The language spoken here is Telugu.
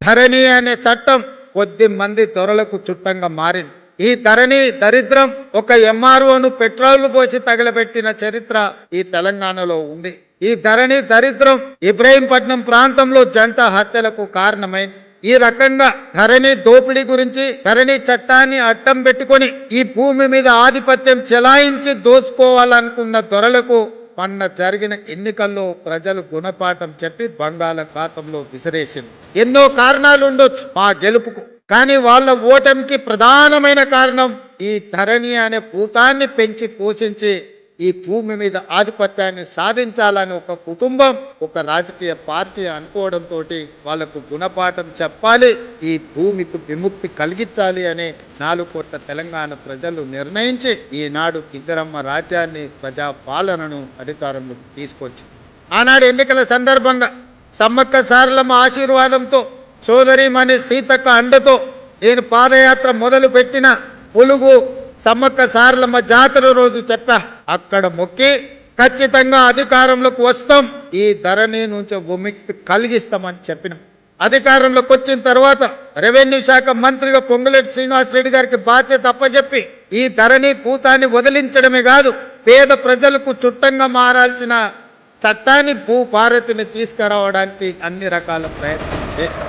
ధరణి అనే చట్టం కొద్ది మంది దొరలకు చుట్టంగా మారింది. ఈ ధరణి దరిద్రం ఒక ఎంఆర్ఓను పెట్రోల్ పోసి తగలబెట్టిన చరిత్ర ఈ తెలంగాణలో ఉంది. ఈ ధరణి దరిద్రం ఇబ్రహీంపట్నం ప్రాంతంలో జంట హత్యలకు కారణమైంది. ఈ రకంగా ధరణి దోపిడీ గురించి ధరణి చట్టాన్ని అడ్డం పెట్టుకొని ఈ భూమి మీద ఆధిపత్యం చెలాయించి దోసుకోవాలనుకున్న దొరలకు మొన్న జరిగిన ఎన్నికల్లో ప్రజలు గుణపాఠం చెప్పి బంగాళాఖాతంలో విసిరేసింది. ఎన్నో కారణాలు ఉండొచ్చు మా గెలుపుకు. కానీ వాళ్ళ ఓటమికి ప్రధానమైన కారణం ఈ ధరణి అనే భూతాన్ని పెంచి పోషించి ఈ భూమి మీద ఆధిపత్యాన్ని సాధించాలని ఒక కుటుంబం ఒక రాజకీయ పార్టీ అనుకోవడంతో వాళ్ళకు గుణపాఠం చెప్పాలి ఈ భూమికి విముక్తి కలిగించాలి అనే నాలుగు కోట్ల తెలంగాణ ప్రజలు నిర్ణయించి ఈనాడు కిద్దరమ్మ రాజ్యాన్ని ప్రజా పాలనను అధికారంలోకి తీసుకొచ్చి ఆనాడు ఎన్నికల సందర్భంగా సమ్మక్క సారలమ్మ ఆశీర్వాదంతో సోదరిమణి సీతక్క అండతో నేను పాదయాత్ర మొదలు పెట్టిన సమ్మక్క సారలమ్మ జాతర రోజు చెప్పా అక్కడ మొక్కి ఖచ్చితంగా అధికారంలోకి వస్తాం. ఈ ధరణి నుంచి ఉమిక్తి కలిగిస్తామని చెప్పిన. అధికారంలోకి వచ్చిన తర్వాత రెవెన్యూ శాఖ మంత్రిగా పొంగులేటి శ్రీనివాస్ రెడ్డి గారికి బాధ్యత అప్పచెప్పి ఈ ధరణి భూతాన్ని వదిలించడమే కాదు పేద ప్రజలకు చుట్టంగా మారాల్సిన చట్టాన్ని భూపారతిని తీసుకురావడానికి అన్ని రకాల ప్రయత్నం చేశాం.